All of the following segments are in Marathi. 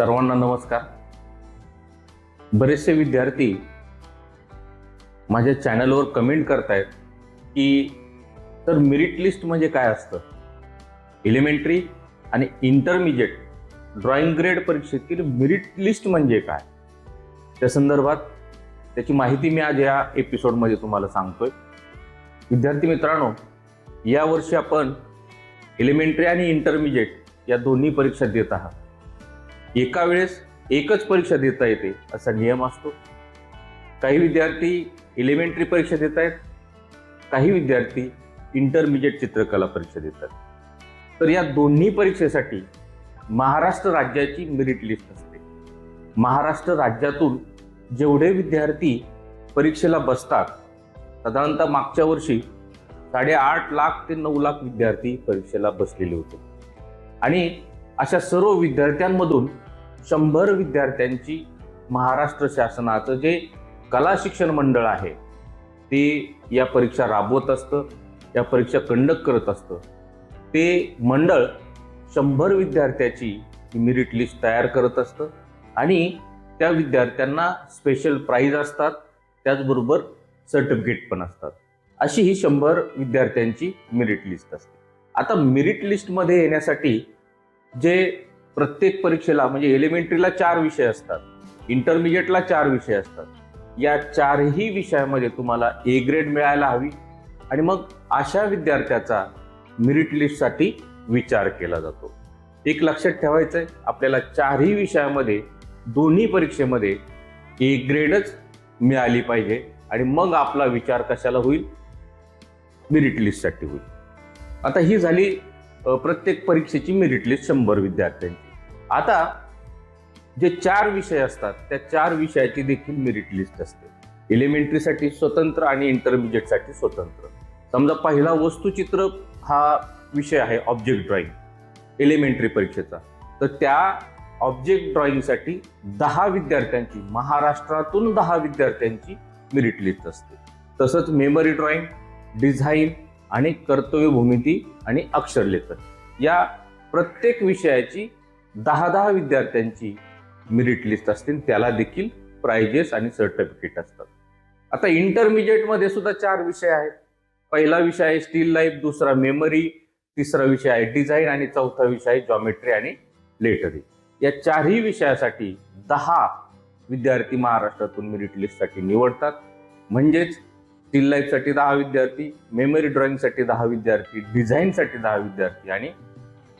सर्वांना नमस्कार. बरेचसे विद्यार्थी माझ्या चॅनलवर कमेंट करतायत की तर मेरिट लिस्ट म्हणजे काय असतं? एलिमेंटरी आणि इंटरमिजिएट ड्रॉइंग ग्रेड परीक्षेतील मेरिट लिस्ट म्हणजे काय? त्या संदर्भात त्याची माहिती मी आज या एपिसोडमध्ये तुम्हाला सांगतोय. विद्यार्थी मित्रांनो यावर्षी आपण एलिमेंटरी आणि इंटरमिजिएट या दोन्ही परीक्षा देत आहात. एका वेळेस एकच परीक्षा देता येते असा नियम असतो. काही विद्यार्थी एलिमेंटरी परीक्षा देत आहेत काही विद्यार्थी इंटरमिजिएट चित्रकला परीक्षा देतात. तर या दोन्ही परीक्षेसाठी महाराष्ट्र राज्याची मेरिट लिस्ट असते. महाराष्ट्र राज्यातून जेवढे विद्यार्थी परीक्षेला बसतात साधारणतः मागच्या वर्षी साडेआठ लाख ते नऊ लाख विद्यार्थी परीक्षेला बसलेले होते. आणि अशा सर्व विद्यार्थ्यांमधून शंभर विद्यार्थ्यांची महाराष्ट्र शासनाचं जे कला शिक्षण मंडळ आहे ते या परीक्षा राबवत असतं या परीक्षा कंडक्ट करत असतं. ते मंडळ शंभर विद्यार्थ्याची मेरिट लिस्ट तयार करत असतं आणि त्या विद्यार्थ्यांना स्पेशल प्राईज असतात त्याचबरोबर सर्टिफिकेट पण असतात. अशी ही शंभर विद्यार्थ्यांची मेरिट लिस्ट असते. आता मेरिट लिस्टमध्ये येण्यासाठी जे प्रत्येक परीक्षेला म्हणजे एलिमेंटरीला चार विषय असतात इंटरमिजिएटला चार विषय असतात. या चारही विषयामध्ये तुम्हाला ए ग्रेड मिळायला हवी आणि मग अशा विद्यार्थ्याचा मेरिट लिस्टसाठी विचार केला जातो. एक लक्षात ठेवायचं आहे आपल्याला चारही विषयामध्ये दोन्ही परीक्षेमध्ये ए ग्रेडच मिळाली पाहिजे आणि मग आपला विचार कशाला होईल? मेरिट लिस्टसाठी होईल. आता ही झाली प्रत्येक परीक्षेची मेरिट लिस्ट शंभर विद्यार्थ्यांची. आता जे चार विषय असतात त्या चार विषयाची देखील मेरिट लिस्ट असते. एलिमेंटरीसाठी स्वतंत्र आणि इंटरमिजिएटसाठी स्वतंत्र. समजा पहिला वस्तुचित्र हा विषय आहे ऑब्जेक्ट ड्रॉइंग एलिमेंटरी परीक्षेचा. तर त्या ऑब्जेक्ट ड्रॉइंगसाठी दहा विद्यार्थ्यांची महाराष्ट्रातून दहा विद्यार्थ्यांची मेरिट लिस्ट असते. तसंच मेमरी ड्रॉइंग डिझाईन आणि कर्तव्य भूमिती आणि अक्षरलेखन या प्रत्येक विषयाची दहा दहा विद्यार्थ्यांची मेरिट लिस्ट असते त्याला देखील प्राइजेस आणि सर्टिफिकेट असतात. आता इंटरमिजिएटमध्ये सुद्धा चार विषय आहेत. पहिला विषय आहे स्टील लाईफ दुसरा मेमरी तिसरा विषय आहे डिझाईन आणि चौथा विषय आहे जॉमेट्री आणि लेटरी या चारही विषयासाठी दहा विद्यार्थी महाराष्ट्रातून मेरिट लिस्टसाठी निवडतात. म्हणजेच स्टील लाईफसाठी दहा विद्यार्थी मेमरी ड्रॉइंगसाठी दहा विद्यार्थी डिझाईनसाठी दहा विद्यार्थी आणि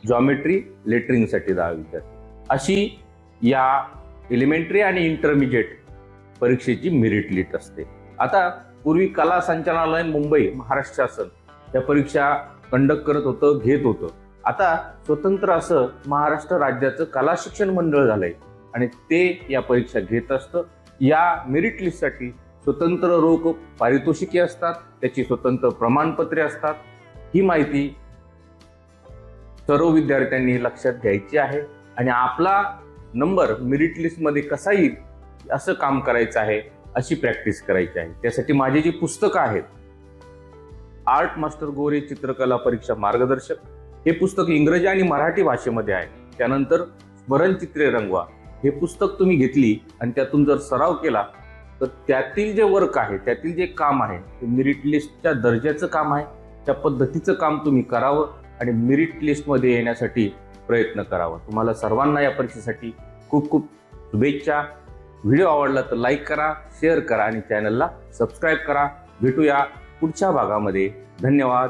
जॉमेट्री लेटरिंगसाठी दहा विद्यार्थी. अशी या एलिमेंटरी आणि इंटरमिजिएट परीक्षेची मेरिट लिस्ट असते. आता पूर्वी कला संचालनालय मुंबई महाराष्ट्र शासन या परीक्षा कंडक्ट करत होतं घेत होतं. आता स्वतंत्र असं महाराष्ट्र राज्याचं कला शिक्षण मंडळ झालंय आणि ते या परीक्षा घेत असतं. या मेरिट लिस्टसाठी स्वतंत्र रोख पारितोषिके असतात त्याची स्वतंत्र प्रमाणपत्रे असतात. ही माहिती सर्व विद्यार्थ्यांनी लक्षात घ्यायची आहे. आणि आपला नंबर मेरिट लिस्टमध्ये कसा येईल असं काम करायचं आहे अशी प्रॅक्टिस करायची आहे. त्यासाठी माझी जी पुस्तकं आहेत आर्ट मास्टर गोरे चित्रकला परीक्षा मार्गदर्शक हे पुस्तक इंग्रजी आणि मराठी भाषेमध्ये आहे. त्यानंतर स्मरणचित्रे रंगवा हे पुस्तक तुम्ही घेतली आणि त्यातून जर सराव केला तर त्यातील जे वर्क आहे त्यातील जे काम आहे ते मिरिट लिस्टच्या दर्जाचं काम आहे त्या पद्धतीचं काम तुम्ही करावं आणि मिरिट लिस्टमध्ये येण्यासाठी प्रयत्न करावा. तुम्हाला सर्वांना या परीक्षेसाठी खूप खूप शुभेच्छा. व्हिडिओ आवडला तर लाईक करा शेअर करा आणि चॅनलला सबस्क्राईब करा. भेटूया पुढच्या भागामध्ये. धन्यवाद.